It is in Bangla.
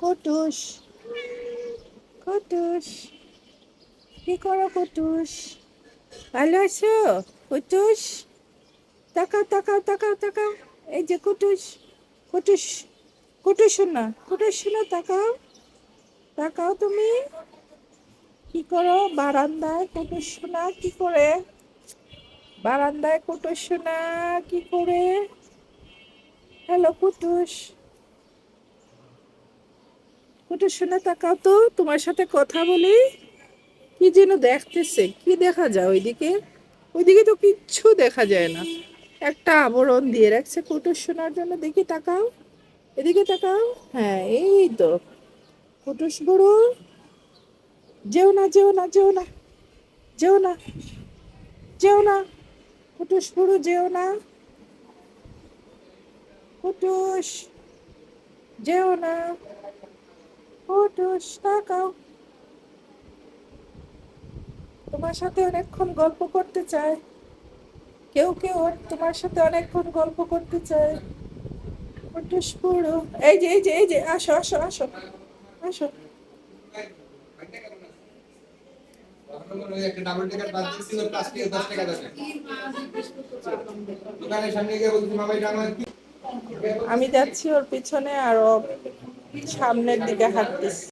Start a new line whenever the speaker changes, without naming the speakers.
কুটুস কুটুস কি করো কুটুস ভালো আছো? কুটুস তাকাও তাকাও তাকাও তাকাও। এই যে কুটুস কুটুস কুটুস শোনা কুটুস শোনা, তাকাও। তাকাও তুমি। কি করো? বারান্দায় কুটুস শোনা, কি করে? বারান্দায় কুটুস শোনা, কি করে? হ্যালো কুটুস কুটুস শোনা তাকাও তো, তোমার সাথে কথা বলি। কি যেন দেখতেছে, কি দেখা যায় ওইদিকে? ওইদিকে তো কিচ্ছু দেখা যায় না। একটা আবরণ দিয়ে রাখছে কুটুস শোনার জন্য। দেখি তাকাও। এদিকে তাকাও। হ্যাঁ এই তো। কুটুস বড় যেও না যেও না যেও না যেও না যেও না। কুটুস বড় যেও না। কুটুস যেও না। কুটুস তাকাও। তোমার সাথে অনেকক্ষণ গল্প করতে চায়। কেউ কেউ তোমার সাথে অনেকক্ষণ গল্প করতে চায়। কুটুস পুরো এই যে এই যে এই যে, আসো আসো আসো। আসো।
একটা ডাবল টিকেট বাদ থেকে দশ টাকা দেবে দোকানের সামনে গিয়ে বলছি মামাই কি
আমি যাচ্ছি ওর পিছনে আর সামনের দিকে হাঁটতেছে।